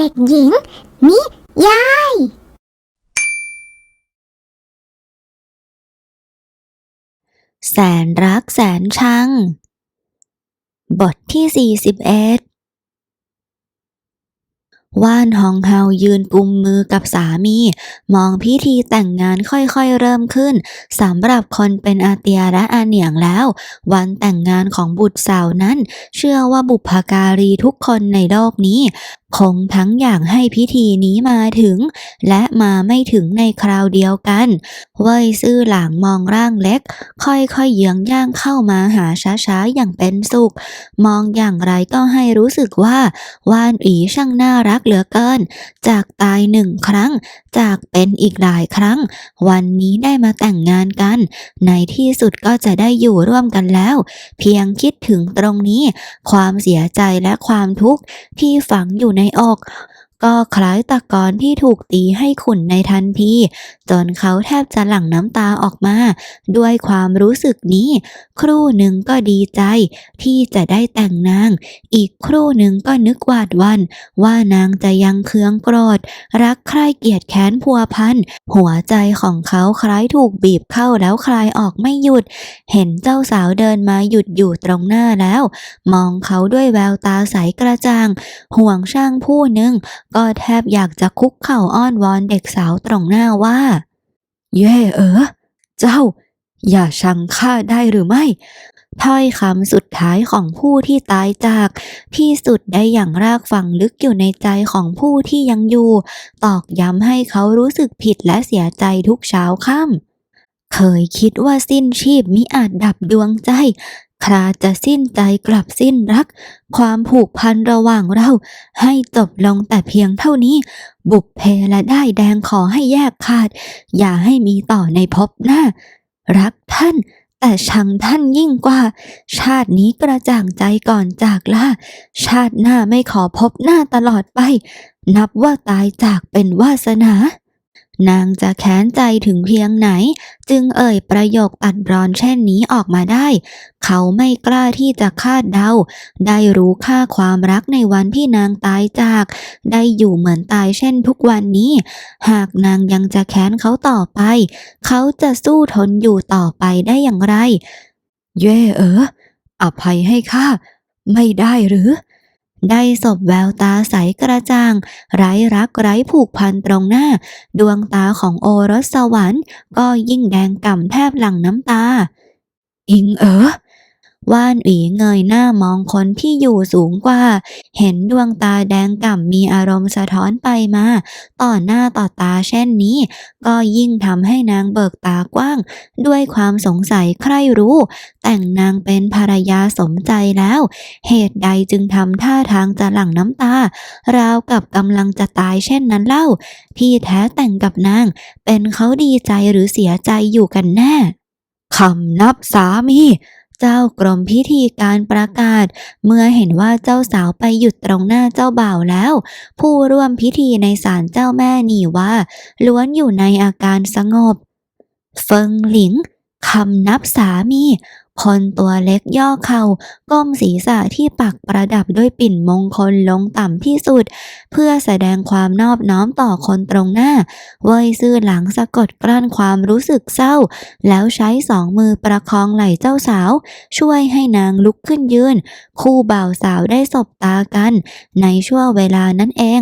เด็กหญิง นิยาย แสนรักแสนชัง บทที่ 41 ว่านฮองเฮายืนกุมมือกับสามี มองพิธีแต่งงานค่อยๆเริ่มขึ้นสำหรับคนเป็นอาเตียและอาเหนียงแล้ว วันแต่งงานของบุตรสาวนั้น เชื่อว่าบุพการีทุกคนในโลกนี้ คงทั้งอยากให้พิธีนี้มาถึง และมาไม่ถึงในคราวเดียวกัน เว่ยซื่อหลางมองร่างเล็ก ค่อยๆเยื้องย่างเข้ามาหาช้าๆอย่างเป็นสุข มองอย่างไรก็ให้รู้สึกว่าว่านอีช่างน่ารักเหลือเกิน จากตายหนึ่งครั้ง จากเป็นอีกหลายครั้ง วันนี้ได้มาแต่งงานกัน ในที่สุดก็จะได้อยู่ร่วมกันแล้ว เพียงคิดถึงตรงนี้ ความเสียใจและความทุกข์ที่ฝังอยู่ในอก ก็คล้ายตะกอนที่ถูกตีให้ขุ่นในทันที จนเขาแทบจะหลั่งน้ำตาออกมา ด้วยความรู้สึกนี้ ครู่หนึ่งก็ดีใจ ที่จะได้แต่งนาง อีกครู่หนึ่งก็นึกหวาดวัน ว่านางจะยังเคืองโกรธ รักใคร่เกียดแค้นพัวพันหัวใจของเขาคล้ายถูกบีบเข้าแล้วคลายออกไม่หยุด เห็นเจ้าสาวเดินมาหยุดอยู่ตรงหน้าแล้ว มองเขาด้วยแววตาใสกระจ่าง ห่วงช่างผู้หนึ่งก็แทบอยากจะคุกเข่าอ้อนวอนเด็กสาวตรงหน้าว่า เย่เออ เจ้า อย่าชังข้าได้หรือไม่ ถ้อยคำสุดท้ายของผู้ที่ตายจากที่สุดได้อย่างรากฝังลึกอยู่ในใจของผู้ที่ยังอยู่ ตอกย้ำให้เขารู้สึกผิดและเสียใจทุกเช้าค่ำเคยคิดว่าสิ้นชีพมิอาจดับดวงใจ คราจะสิ้นใจกลับสิ้นรัก ความผูกพันระหว่างเรา ให้จบลงแต่เพียงเท่านี้ บุพเพและได้แดงขอให้แยกขาด อย่าให้มีต่อในภพหน้า รักท่าน แต่ชังท่านยิ่งกว่า ชาตินี้กระจ่างใจก่อนจากลาชาติหน้าไม่ขอพบหน้าตลอดไป นับว่าตายจากเป็นวาสนา นางจะแค้นใจถึงเพียงไหน จึงเอ่ยประโยคตัดร้อนเช่นนี้ออกมาได้ เขาไม่กล้าที่จะคาดเดา ได้รู้ค่าความรักในวันที่นางตายจาก ได้อยู่เหมือนตายเช่นทุกวันนี้ หากนางยังจะแค้นเขาต่อไป เขาจะสู้ทนอยู่ต่อไปได้อย่างไร เย่เอออภัยให้ข้าไม่ได้หรือ ได้ศพแววตาใสกระจ่าง ไร้รักไร้ผูกพันตรงหน้า ดวงตาของโอรสสวรรค์ ก็ยิ่งแดงก่ำแทบหลั่งน้ำตา อิงเอ๋อ ว่านอีเงยหน้ามองคนที่อยู่สูงกว่า เห็นดวงตาแดงก่ำมีอารมณ์สะท้อนไปมา ต่อหน้าต่อตาเช่นนี้ ก็ยิ่งทำให้นางเบิกตากว้าง ด้วยความสงสัยใคร่รู้ แต่งนางเป็นภรรยาสมใจแล้ว เหตุใดจึงทำท่าทางจะหลั่งน้ำตา ราวกับกำลังจะตายเช่นนั้นเล่า ที่แท้แต่งกับนาง เป็นเขาดีใจหรือเสียใจอยู่กันแน่คำนับสามี เจ้ากรมพิธีการประกาศ เมื่อเห็นว่าเจ้าสาวไปหยุดตรงหน้าเจ้าบ่าวแล้ว ผู้ร่วมพิธีในศาลเจ้าแม่นี่ว่า ล้วนอยู่ในอาการสงบ เฟิงหลิงคำนับสามี คนตัวเล็กย่อเข่าก้มศีรษะที่ปักประดับด้วยปิ่นมงคลลงต่ำที่สุด เพื่อแสดงความนอบน้อมต่อคนตรงหน้า เว่ยซื่อหลังสะกดกลั้นความรู้สึกเศร้า แล้วใช้สองมือประคองไหล่เจ้าสาว ช่วยให้นางลุกขึ้นยืน คู่บ่าวสาวได้สบตากัน ในช่วงเวลานั้นเอง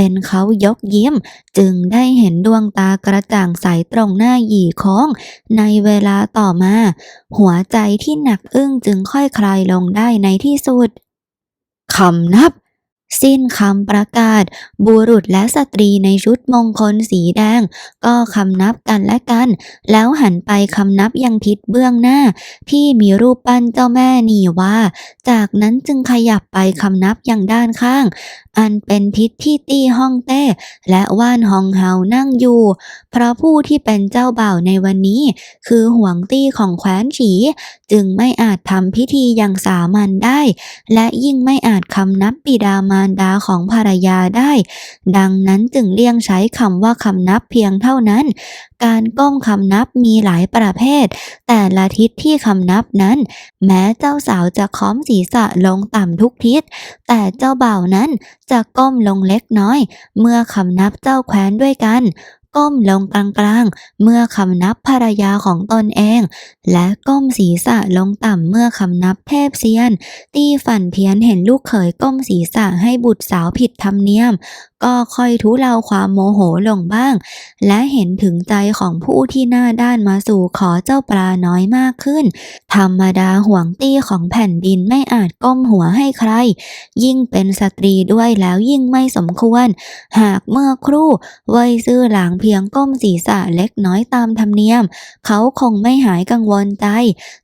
เป็นเขายกยิ้ม จึงได้เห็นดวงตากระจ่างใสตรงหน้าหยี่โค้งในเวลาต่อมา หัวใจที่หนักอึ้งจึงค่อยคลายลงได้ในที่สุดคำนับ สิ้นคำประกาศ บุรุษและสตรีในชุดมงคลสีแดง ก็คำนับกันและกัน แล้วหันไปคำนับยังทิศเบื้องหน้า ที่มีรูปปั้นเจ้าแม่นี่ว่า จากนั้นจึงขยับไปคำนับยังด้านข้าง อันเป็นทิศที่ตี้ฮ่องเต้ และว่านฮองเฮานั่งอยู่ เพราะผู้ที่เป็นเจ้าบ่าวในวันนี้ คือห่วงตี้ของแคว้นฉี จึงไม่อาจทำพิธีอย่างสามัญได้ และยิ่งไม่อาจคำนับบิดามารดาของภรรยาได้ ดังนั้นจึงเลี่ยงใช้คำว่าคำนับเพียงเท่านั้น การก้มคำนับมีหลายประเภท แต่ละทิศที่คำนับนั้น แม้เจ้าสาวจะค้อมศีรษะลงต่ำทุกทิศ แต่เจ้าบ่าวนั้นจะก้มลงเล็กน้อย เมื่อคำนับเจ้าแคว้นด้วยกัน ก้มลงกลางๆ เมื่อคำนับภรรยาของตนเอง และก้มศีรษะลงต่ำเมื่อคำนับเทพเซียน ตีฝันเพี้ยนเห็นลูกเขยก้มศีรษะให้บุตรสาวผิดธรรมเนียม ก็ค่อยทุเลาความโมโหลงบ้าง และเห็นถึงใจของผู้ที่หน้าด้านมาสู่ขอเจ้าปลาน้อยมากขึ้น ธรรมดาห่วงตี้ของแผ่นดินไม่อาจก้มหัวให้ใคร ยิ่งเป็นสตรีด้วยแล้วยิ่งไม่สมควร หากเมื่อครู่เว่ยซื่อหลางเพียงก้มศีรษะเล็กน้อยตามธรรมเนียม เขาคงไม่หายกังวลใจ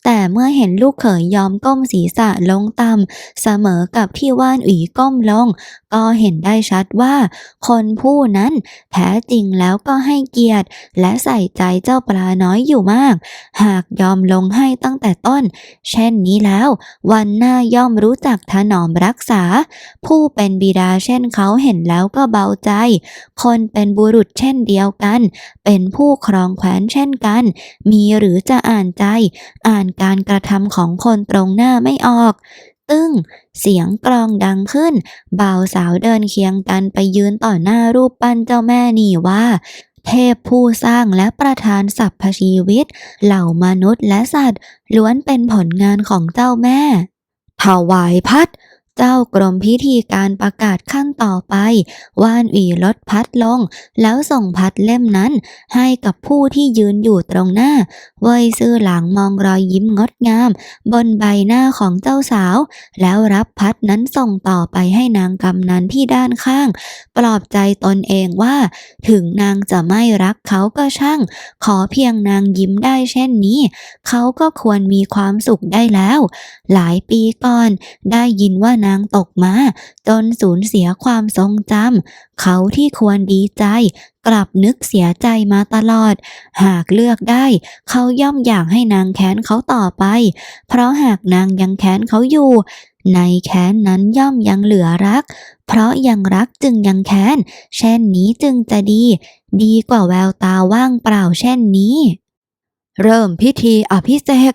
แต่เมื่อเห็นลูกเขยยอมก้มศีรษะลงต่ำเสมอกับที่ว่านอุ๋ยก้มลง ก็เห็นได้ชัดว่าคนผู้นั้นแท้จริงแล้วก็ให้เกียรติ และใส่ใจเจ้าปลาน้อยอยู่มาก หากยอมลงให้ตั้งแต่ต้น เช่นนี้แล้ว วันหน้าย่อมรู้จักถนอมรักษา ผู้เป็นบิดาเช่นเขาเห็นแล้วก็เบาใจ คนเป็นบุรุษเช่นเดียวกัน เป็นผู้ครองแคว้นเช่นกัน มีหรือจะอ่านใจ อ่านการกระทำของคนตรงหน้าไม่ออก ตึ้ง เสียงกลองดังขึ้น บ่าวสาวเดินเคียงกันไปยืนต่อหน้ารูปปั้นเจ้าแม่นี่ว่า เทพผู้สร้างและประธานสรรพชีวิต เหล่ามนุษย์และสัตว์ ล้วนเป็นผลงานของเจ้าแม่ถวายพัด เจ้ากรมพิธีการประกาศขั้นต่อไปว่านหวีลดพัดลง แล้วส่งพัดเล่มนั้น ให้กับผู้ที่ยืนอยู่ตรงหน้า เว่ยซื่อหลังมองรอยยิ้มงดงาม บนใบหน้าของเจ้าสาว แล้วรับพัดนั้นส่งต่อไปให้นางกำนันที่ด้านข้าง ปลอบใจตนเองว่า ถึงนางจะไม่รักเขาก็ช่าง ขอเพียงนางยิ้มได้เช่นนี้ เขาก็ควรมีความสุขได้แล้ว หลายปีก่อน ได้ยินว่านางตกมา จนสูญเสียความทรงจำเขาที่ควรดีใจ กลับนึกเสียใจมาตลอด หากเลือกได้ เขาย่อมอยากให้นางแค้นเขาต่อไป เพราะหากนางยังแค้นเขาอยู่ ในแค้นนั้นย่อมยังเหลือรัก เพราะยังรักจึงยังแค้น เช่นนี้จึงจะดี ดีกว่าแววตาว่างเปล่าเช่นนี้ เริ่มพิธีอภิเษก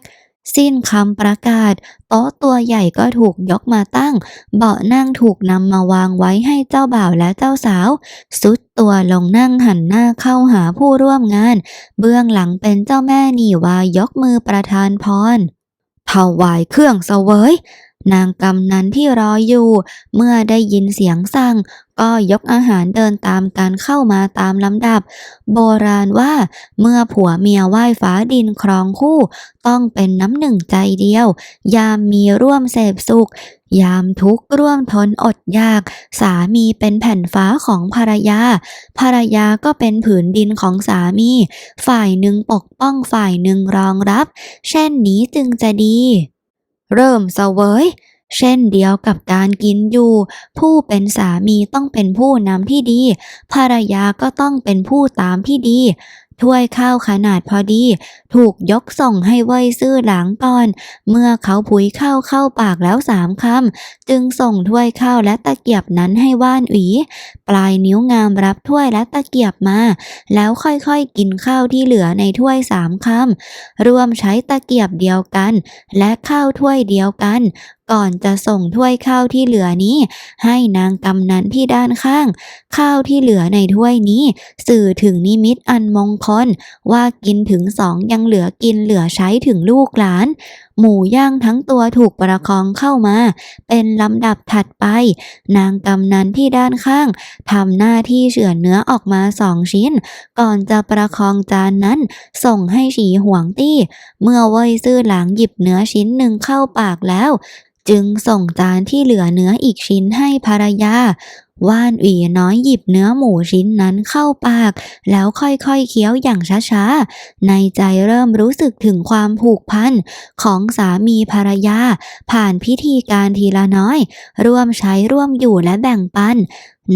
สิ้นคำประกาศ โต๊ะตัวใหญ่ก็ถูกยกมาตั้ง เบาะนั่งถูกนำมาวางไว้ให้เจ้าบ่าวและเจ้าสาว สุดตัวลงนั่งหันหน้าเข้าหาผู้ร่วมงาน เบื้องหลังเป็นเจ้าแม่นีวายกมือประทานพรถวายเครื่องเสวย นางกำนันที่รออยู่ เมื่อได้ยินเสียงสั่ง ก็ยกอาหารเดินตามกันเข้ามาตามลำดับ โบราณว่าเมื่อผัวเมียไหว้ฟ้าดินครองคู่ ต้องเป็นน้ำหนึ่งใจเดียว ยามมีร่วมเสพสุข ยามทุกข์ร่วมทนอดอยาก สามีเป็นแผ่นฟ้าของภรรยา ภรรยาก็เป็นผืนดินของสามี ฝ่ายหนึ่งปกป้องฝ่ายหนึ่งรองรับ เช่นนี้จึงจะดี เริ่มเสวย เช่นเดียวกับการกินอยู่ ผู้เป็นสามีต้องเป็นผู้นำที่ดี ภรรยาก็ต้องเป็นผู้ตามที่ดี ถ้วยข้าวขนาดพอดี ถูกยกส่งให้เว่ยซื่อหลังก่อน เมื่อเขาผุยข้าวเข้าปากแล้วสามคำจึงส่งถ้วยข้าวและตะเกียบนั้นให้ว่านอุ๋ยปลายนิ้วงามรับถ้วยและตะเกียบมา แล้วค่อยๆกินข้าวที่เหลือในถ้วยสามคำรวมใช้ตะเกียบเดียวกัน และข้าวถ้วยเดียวกัน ก่อนจะส่งถ้วยข้าวที่เหลือนี้ ให้นางกำนันที่ด้านข้าง ข้าวที่เหลือในถ้วยนี้ สื่อถึงนิมิตอันมงคล ว่ากินถึงสองยังเหลือกินเหลือใช้ถึงลูกหลาน หมูย่างทั้งตัวถูกประคองเข้ามา เป็นลำดับถัดไป นางกำนันที่ด้านข้างทำหน้าที่เฉือนเนื้อออกมาสองชิ้น ก่อนจะประคองจานนั้น ส่งให้ฉีหวงตี้ เมื่อเว่ยซื่อหลางหยิบเนื้อชิ้นหนึ่งเข้าปากแล้ว จึงส่งจานที่เหลือเนื้ออีกชิ้นให้ภรรยาว่านอีน้อยหยิบเนื้อหมูชิ้นนั้นเข้าปาก แล้วค่อยๆเคี้ยวอย่างช้าๆ ในใจเริ่มรู้สึกถึงความผูกพันของสามีภรรยา ผ่านพิธีการทีละน้อย ร่วมใช้ร่วมอยู่และแบ่งปัน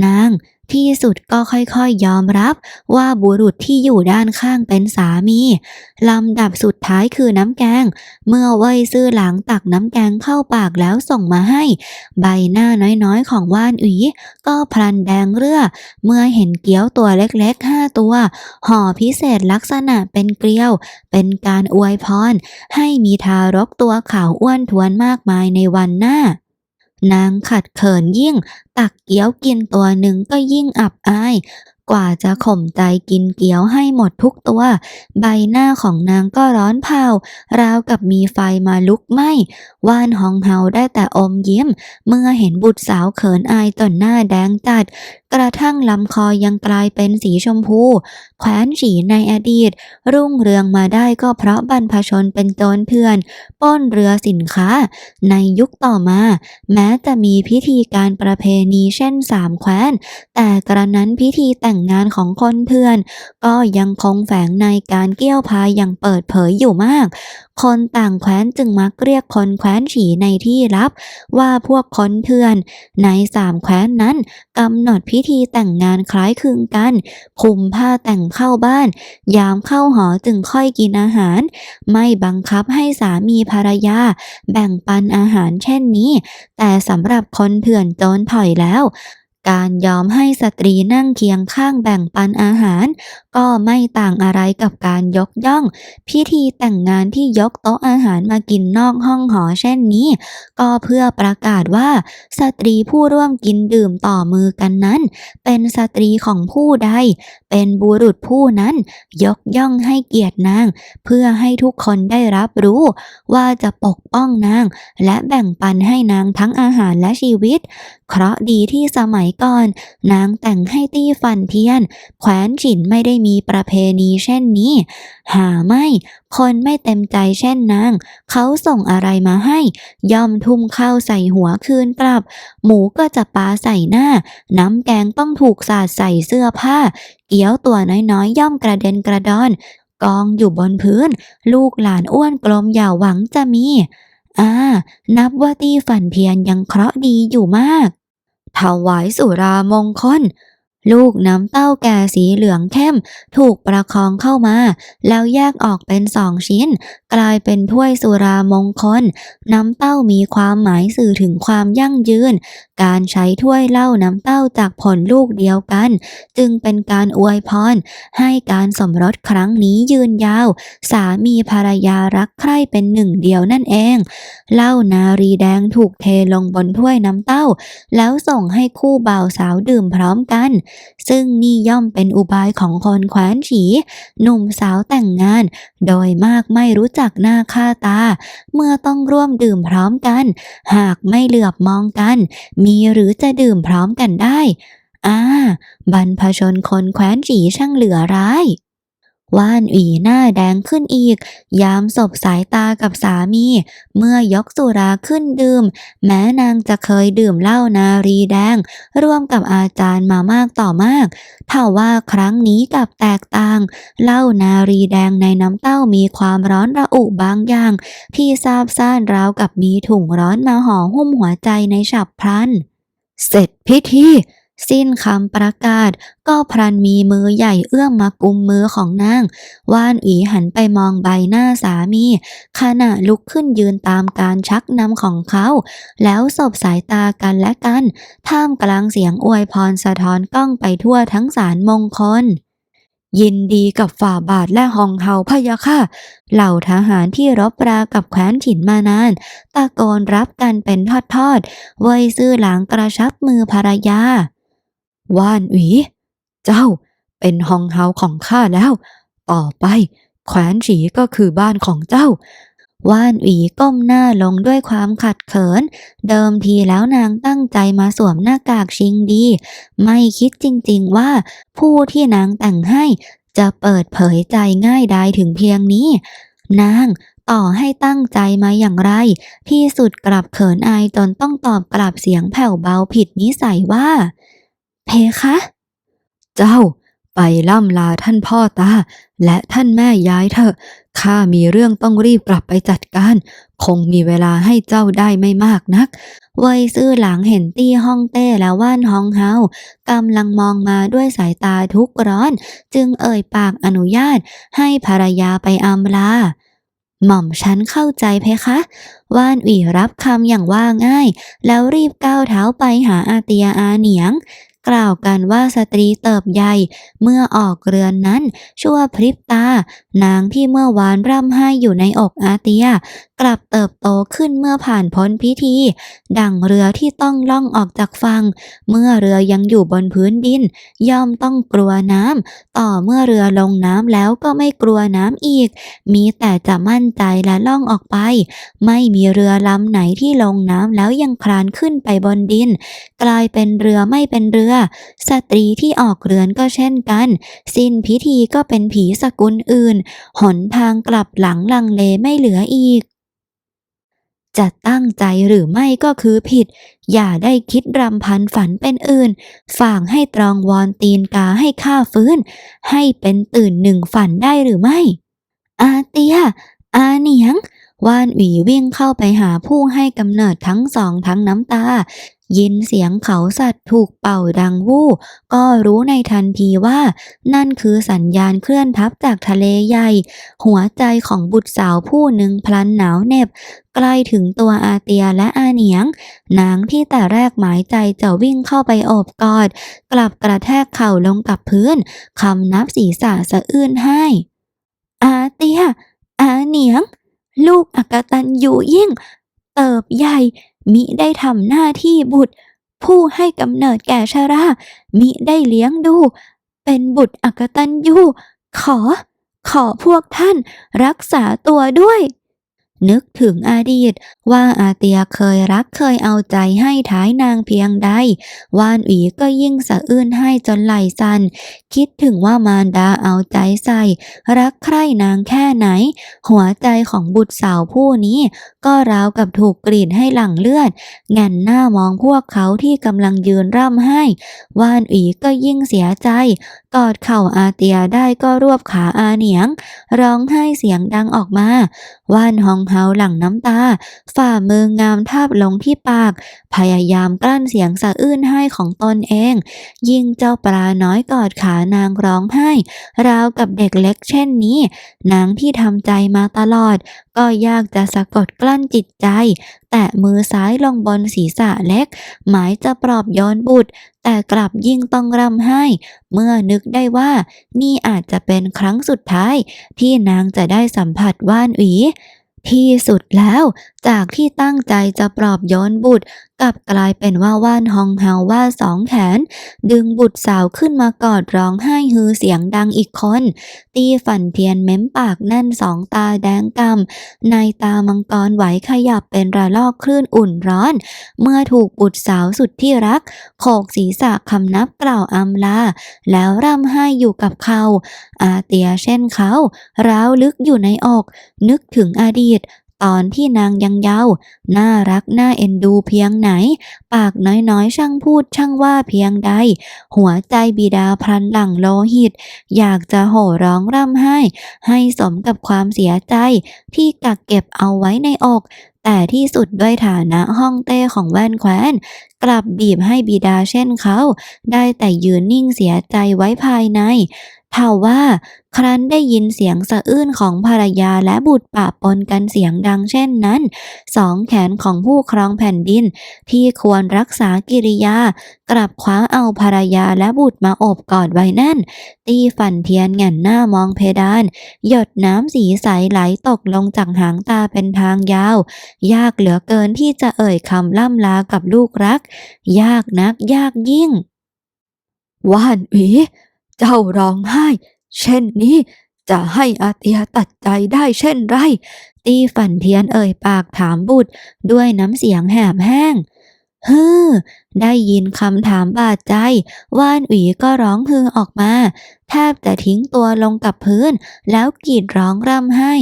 นาง ที่สุดก็ค่อยๆยอมรับว่าบุรุษที่อยู่ด้านข้างเป็นสามี ลำดับสุดท้ายคือน้ำแกง เมื่อเว่ยซื่อหลังตักน้ำแกงเข้าปากแล้วส่งมาให้ ใบหน้าน้อยๆของว่านอุ๋ก็พลันแดงเรือ เมื่อเห็นเกี๊ยวตัวเล็กๆห้าตัว ห่อพิเศษลักษณะเป็นเกลียว เป็นการอวยพร ให้มีทารกตัวขาวอ้วนท้วนมากมายในวันหน้า นางขัดเขินยิ่ง ตักเกี๊ยวกินตัวหนึ่งก็ยิ่งอับอาย กว่าจะข่มใจกินเกี๊ยวให้หมดทุกตัว ใบหน้าของนางก็ร้อนเผาราวกับมีไฟมาลุกไหม้ว่านหองเฮาได้แต่อมยิ้ม เมื่อเห็นบุตรสาวเขินอายต่นหน้าแดงจัด กระทั่งลำคอยังกลายเป็นสีชมพูแคว้นฉีในอดีต รุ่งเรืองมาได้ก็เพราะบรรพชนเป็นโจรเถื่อนปล้นเรือสินค้า ในยุคต่อมา แม้จะมีพิธีการประเพณีเช่นสามแคว้น แต่กระนั้นพิธีแต่งงานของคนเถื่อน ก็ยังคงแฝงในการเกี่ยวพายอย่างเปิดเผยอยู่มาก คนต่างแคว้นจึงมักเรียกคนแคว้นฉีในที่ลับ ว่าพวกคนเถื่อน ในสามแคว้นนั้นกำหนดพิธีแต่งงานคล้ายคลึงกันคุมผ้าแต่งเข้าบ้าน ยามเข้าหอจึงค่อยกินอาหาร ไม่บังคับให้สามีภรรยา แบ่งปันอาหารเช่นนี้ แต่สำหรับคนเถื่อนโจรถอยแล้วการยอมให้สตรีนั่งเคียงข้างแบ่งปันอาหาร ก็ไม่ต่างอะไรกับการยกย่อง พิธีแต่งงานที่ยกโต๊ะอาหารมากินนอกห้องหอเช่นนี้ ก็เพื่อประกาศว่า สตรีผู้ร่วมกินดื่มต่อมือกันนั้น เป็นสตรีของผู้ใด เป็นบุรุษผู้นั้น ยกย่องให้เกียรตินาง เพื่อให้ทุกคนได้รับรู้ ว่าจะปกป้องนาง และแบ่งปันให้นางทั้งอาหารและชีวิต เคราะดีที่สมัยก่อน นางแต่งให้ตี้ฟันเทียน แขวนฉินไม่ได้มีประเพณีเช่นนี้ หาไม่ คนไม่เต็มใจเช่นนาง เขาส่งอะไรมาให้ ย่อมทุ่มข้าวใส่หัวคืนกลับ หมูก็จะปาใส่หน้า น้ำแกงต้องถูกสาดใส่เสื้อผ้า เกี๊ยวตัวน้อยๆ ย่อมกระเด็นกระดอน กองอยู่บนพื้น ลูกหลานอ้วนกลมอย่าหวังจะมีอ่า นับว่าตีฝันเทียนยังเคราะห์ดีอยู่มาก ถวายสุรามงคล ลูกน้ำเต้าแก่สีเหลืองเข้ม ถูกประคองเข้ามา แล้วแยกออกเป็นสองชิ้น กลายเป็นถ้วยสุรามงคล น้ำเต้ามีความหมายสื่อถึงความยั่งยืน การใช้ถ้วยเหล้าน้ำเต้าจากผลลูกเดียวกัน จึงเป็นการอวยพร ให้การสมรสครั้งนี้ยืนยาว สามีภรรยารักใคร่เป็นหนึ่งเดียวนั่นเองเหล้านารีแดงถูกเทลงบนถ้วยน้ำเต้า แล้วส่งให้คู่บ่าวสาวดื่มพร้อมกันซึ่งนี่ย่อมเป็นอุบายของคนแคว้นฉีหนุ่มสาวแต่งงาน โดยมากไม่รู้จักหน้าค่าตา เมื่อต้องร่วมดื่มพร้อมกัน หากไม่เหลือบมองกัน มีหรือจะดื่มพร้อมกันได้อ่าบรรพชนคนแคว้นฉีช่างเหลือร้าย ว่านหวีหน้าแดงขึ้นอีก ยามสบสายตากับสามี เมื่อยกสุราขึ้นดื่ม แม้นางจะเคยดื่มเหล้านารีแดง ร่วมกับอาจารย์มามากต่อมากถ้าว่าครั้งนี้กับแตกต่างเหล้านารีแดงในน้ำเต้ามีความร้อนระอุบางอย่าง ที่ซาบซ่านราวกับมีถุงร้อนมาห่อหุ้มหัวใจในฉับพลัน เสร็จพิธี สิ้นคำประกาศ ก็พลันมีมือใหญ่เอื้อมมากุมมือของนาง ว่านอีหันไปมองใบหน้าสามี ขณะลุกขึ้นยืนตามการชักนำของเขา แล้วสบสายตากันและกัน ท่ามกลางเสียงอวยพรสะท้อนกล้องไปทั่วทั้งสารมงคลยินดีกับฝ่าบาทและหองเฮาพะยะค่ะ เหล่าทหารที่รบปรากับแคว้นถิ่นมานาน ตะโกนรับกันเป็นทอดๆ เวยซื่อหลังกระชับมือภรรยา ว่านหวี เจ้าเป็นหองเฮาของข้าแล้ว ต่อไปแคว้นฉีก็คือบ้านของเจ้า ว่านหวีก้มหน้าลงด้วยความขัดเขิน เดิมทีแล้วนางตั้งใจมาสวมหน้ากากชิงดี ไม่คิดจริงๆว่า ผู้ที่นางแต่งให้จะเปิดเผยใจง่ายดายถึงเพียงนี้ นางต่อให้ตั้งใจมาอย่างไร ที่สุดกลับเขินอายจนต้องตอบกลับเสียงแผ่วเบาผิดนิสัยว่า เพคะ เจ้าไปล่ำลาท่านพ่อตา และท่านแม่ยายเถอะ ข้ามีเรื่องต้องรีบกลับไปจัดการ คงมีเวลาให้เจ้าได้ไม่มากนักเว่ยซื่อหลังเห็นตี้ฮ่องเต้และว่านฮองเฮากำลังมองมาด้วยสายตาทุกข์ร้อน จึงเอ่ยปากอนุญาตให้ภรรยาไปอำลา หม่อมฉันเข้าใจเพคะ ว่านหวีรับคำอย่างว่าง่าย แล้วรีบก้าวเท้าไปหาอาเตียอาเหนียง กล่าวกันว่าสตรีเติบใหญ่เมื่อออกเรือนนั้นชั่วพริบตา นางที่เมื่อวานร่ำไห้อยู่ในอกอาเตีย กลับเติบโตขึ้นเมื่อผ่านพ้นพิธี ดังเรือที่ต้องล่องออกจากฝั่ง เมื่อเรือยังอยู่บนพื้นดิน ย่อมต้องกลัวน้ำต่อเมื่อเรือลงน้ำแล้วก็ไม่กลัวน้ำอีก มีแต่จะมั่นใจและล่องออกไป ไม่มีเรือลำไหนที่ลงน้ำแล้วยังคลานขึ้นไปบนดิน กลายเป็นเรือไม่เป็นเรือ สตรีที่ออกเรือนก็เช่นกัน สิ้นพิธีก็เป็นผีสกุลอื่น หนทางกลับหลังลังเลไม่เหลืออีก จะตั้งใจหรือไม่ก็คือผิด อย่าได้คิดรำพันฝันเป็นอื่น ฝางให้ตรองวอนตีนกาให้ข้าฟื้น ให้เป็นตื่นหนึ่งฝันได้หรือไม่ อาเตีย อาเหนียง ว่านหวีวิ่งเข้าไปหาผู้ให้กำเนิดทั้งสองทั้งน้ำตา ยินเสียงเขาสัตว์ถูกเป่าดังวู่ ก็รู้ในทันทีว่า นั่นคือสัญญาณเคลื่อนทับจากทะเลใหญ่ หัวใจของบุตรสาวผู้หนึ่งพลันหนาวเหน็บ ใกล้ถึงตัวอาเตียและอาเหนียง นางที่แต่แรกหมายใจจะวิ่งเข้าไปโอบกอด กลับกระแทกเข่าลงกับพื้นคำนับศีรษะสะอื้นให้ อาเตียอาเหนียง ลูกอักตันอยู่ยิ่ง เติบใหญ่ มิได้ทำหน้าที่บุตร ผู้ให้กำเนิดแก่ชรา มิได้เลี้ยงดู เป็นบุตรอักตันยูขอ ขอพวกท่านรักษาตัวด้วย นึกถึงอดีต ว่าอาเตียเคยรักเคยเอาใจให้ท้ายนางเพียงใด วานหวีก็ยิ่งสะอื้นให้จนไหลสัน่นคิดถึงว่ามารดาเอาใจใส่ รักใคร่นางแค่ไหน หัวใจของบุตรสาวผู้นี้ ก็ราวกับถูกกรีดให้หลั่งเลือด แง่นหน้ามองพวกเขาที่กำลังยืนร่ำไห้ วานอีก็ยิ่งเสียใจ กอดเข่าอาเตียได้ก็รวบขาอาเหนียง ร้องไห้เสียงดังออกมา ว่านฮองเฮาหลั่งน้ำตา ฝ่ามืองามทาบลงที่ปาก พยายามกลั้นเสียงสะอื้นไห้ของตนเอง ยิ่งเจ้าปลาน้อยกอดขานางร้องไห้ ราวกับเด็กเล็กเช่นนี้ นางที่ทำใจมาตลอด ก็ยากจะสะกดกลั้นจิตใจ แตะมือซ้ายลงบนศีรษะเล็ก หมายจะปลอบย้อนบุตรแต่กลับยิ่งต้องร่ำไห้ เมื่อนึกได้ว่า นี่อาจจะเป็นครั้งสุดท้าย ที่นางจะได้สัมผัสว่านหวี ที่สุดแล้ว จากที่ตั้งใจจะปลอบโย้อนบุตรกลับกลายเป็นว่าว่านฮองเฮาว่าสองแขน ดึงบุตรสาวขึ้นมากอดร้องไห้ฮือเสียงดังอีกคน ตีฝันเทียนเม้มปากแน่นสองตาแดงกำในตามังกรไหวขยับเป็นระลอกคลื่นอุ่นร้อน เมื่อถูกบุตรสาวสุดที่รัก โขกศีรษะคำนับกล่าวอำลา แล้วร่ำไห้อยู่กับเขาอาเตียเช่นเขา ร้าวลึกอยู่ในอก นึกถึงอดีต ตอนที่นางยังเยาว์น่ารักน่าเอ็นดูเพียงไหน ปากน้อยๆ ช่างพูดช่างว่าเพียงใด หัวใจบิดาพลันหลังโลหิต อยากจะโห่ร้องร่ำไห้ ให้สมกับความเสียใจ ที่กักเก็บเอาไว้ในอกแต่ที่สุดด้วยฐานะห้องเต้ของแว่นแคว้น กลับบีบให้บิดาเช่นเขา ได้แต่ยืนนิ่งเสียใจไว้ภายในเท่าว่าครั้นได้ยินเสียงสะอื้นของภรรยาและบุตรปะปนกันเสียงดังเช่นนั้น สองแขนของผู้ครองแผ่นดิน ที่ควรรักษากิริยา กลับคว้าเอาภรรยาและบุตรมาโอบกอดไว้แน่น ตีฝันเทียนแง่นหน้ามองเพดาน หยดน้ำสีใสไหลตกลงจากหางตาเป็นทางยาว ยากเหลือเกินที่จะเอ่ยคำล่ำลากับลูกรักยากนักยากยิ่ง ว่านหวีเจ้าร้องไห้ เช่นนี้จะให้อาเตียตัดใจได้เช่นไร ตีฝันเทียนเอ่ยปากถามบุตร ด้วยน้ำเสียงแหบแห้ง ฮือ ได้ยินคำถามบาดใจ ว่านหวีก็ร้องฮือออกมา แทบจะทิ้งตัวลงกับพื้น แล้วกรีดร้องร่ำไห้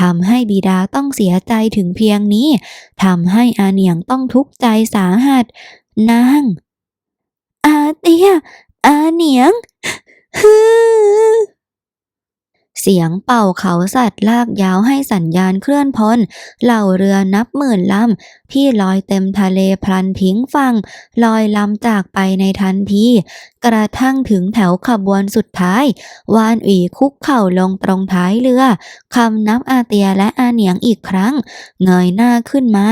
ทำให้บิดาต้องเสียใจถึงเพียงนี้ทำให้อาเหนียงต้องทุกข์ใจสาหัสนางอาเตียอาเหนียงฮือ เสียงเป่าเขาสัตว์ลากยาวให้สัญญาณเคลื่อนพลเหล่าเรือนับหมื่นลำที่ลอยเต็มทะเลพลันทิ้งฝั่งลอยลำจากไปในทันที กระทั่งถึงแถวขบวนสุดท้าย วานอีคุกเข่าลงตรงท้ายเรือคำนับอาเตียและอาเหนียงอีกครั้ง เงยหน้าขึ้นมา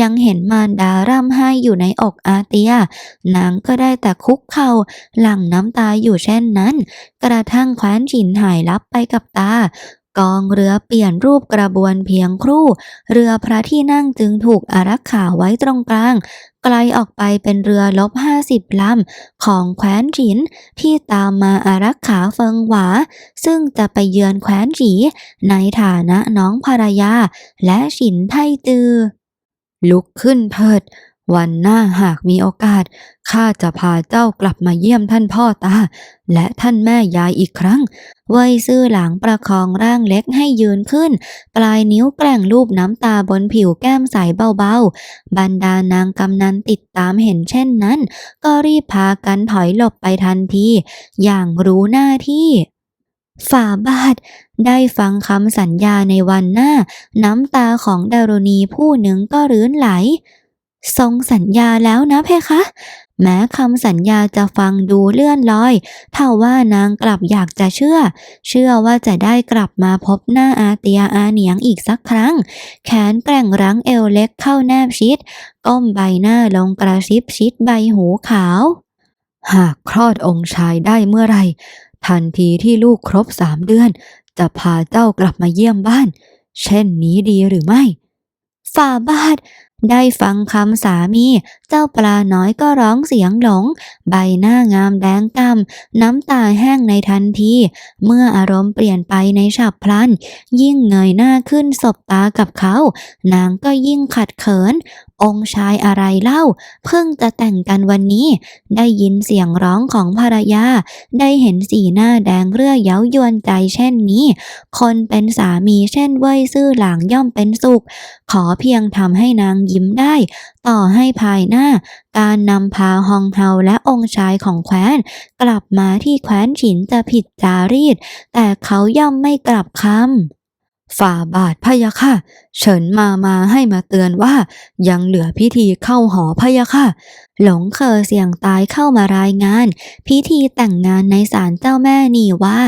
ยังเห็นมารดาร่ำไห้อยู่ในอกอาเตีย นางก็ได้แต่คุกเข่าหลั่งน้ำตาอยู่เช่นนั้น กระทั่งแคว้นฉินหายลับไปกับตากองเรือเปลี่ยนรูปกระบวนเพียงครู่ เรือพระที่นั่งจึงถูกอารักขาไว้ตรงกลาง ไกลออกไปเป็นเรือลบห้าสิบลำ ของแคว้นฉิน ที่ตามมาอารักขาเฟิงหวา ซึ่งจะไปเยือนแคว้นจีในฐานะน้องภรรยา และฉินไทจือ ลุกขึ้นเถิด วันหน้าหากมีโอกาสข้าจะพาเจ้ากลับมาเยี่ยมท่านพ่อตา และท่านแม่ยายอีกครั้ง เว่ยซื่อหลังประคองร่างเล็กให้ยืนขึ้น ปลายนิ้วแกล้งรูปน้ำตาบนผิวแก้มใสเบาๆ บรรดานางกำนันติดตามเห็นเช่นนั้น ก็รีบพากันถอยหลบไปทันที อย่างรู้หน้าที่ฝ่าบาท ได้ฟังคำสัญญาในวันหน้า น้ำตาของดารณีผู้หนึ่งก็รื้นไหล ทรงสัญญาแล้วนะเพคะ แม้คำสัญญาจะฟังดูเลื่อนลอยเท่าว่านางกลับอยากจะเชื่อ เชื่อว่าจะได้กลับมาพบหน้าอาเตียอาเหนียงอีกสักครั้ง แขนแกร่งรั้งเอวเล็กเข้าแนบชิด ก้มใบหน้าลงกระซิบชิดใบหูขาว หากคลอดองค์ชายได้เมื่อไรทันทีที่ลูกครบสามเดือน จะพาเจ้ากลับมาเยี่ยมบ้าน เช่นนี้ดีหรือไม่ ฝ่าบาท ได้ฟังคำสามี เจ้าปลาน้อยก็ร้องเสียงหลง ใบหน้างามแดงกำน้ำตาแห้งในทันที เมื่ออารมณ์เปลี่ยนไปในฉับพลัน ยิ่งเงยหน้าขึ้นสบตากับเขา นางก็ยิ่งขัดเขิน องค์ชายอะไรเล่า เพิ่งจะแต่งกันวันนี้ ได้ยินเสียงร้องของภรรยา ได้เห็นสีหน้าแดงเรื่อเย้ายวนใจเช่นนี้ คนเป็นสามีเช่นเว่ยซื่อหลางย่อมเป็นสุข ขอเพียงทำให้นางยิ้มได้ ต่อให้ภายหน้า การนำพาฮองเฮาและองค์ชายของแคว้น กลับมาที่แคว้นฉินจะผิดจารีต แต่เขาย่อมไม่กลับคำ ฝ่าบาทพะยะค่ะเฉินมามาให้มาเตือนว่า ยังเหลือพิธีเข้าหอพะยะค่ะ หลงเคอเสี่ยงตายเข้ามารายงาน พิธีแต่งงานในศาลเจ้าแม่นี่ว่า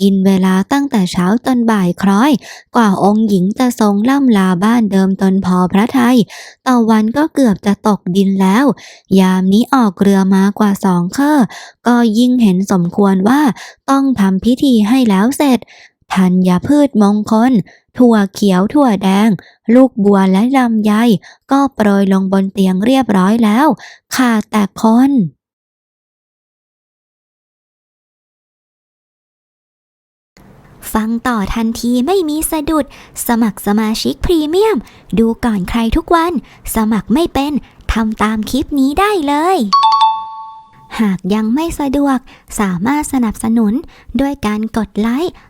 กินเวลาตั้งแต่เช้าจนบ่ายคล้อย กว่าองค์หญิงจะทรงล่ำลาบ้านเดิมตนพอพระทัยต่อวันก็เกือบจะตกดินแล้ว ยามนี้ออกเรือมากว่าสองเคอก็ยิ่งเห็นสมควรว่าต้องทำพิธีให้แล้วเสร็จ ธัญพืชมงคล ถั่วเขียวถั่วแดง ลูกบัวและลำไย ก็โปรยลงบนเตียงเรียบร้อยแล้ว ขาดแต่คนฟังต่อทันทีไม่มีสะดุด สมัครสมาชิกพรีเมียม ดูก่อนใครทุกวัน สมัครไม่เป็นทำตามคลิปนี้ได้เลย หากยังไม่สะดวก สามารถสนับสนุน ด้วยการกดไลค์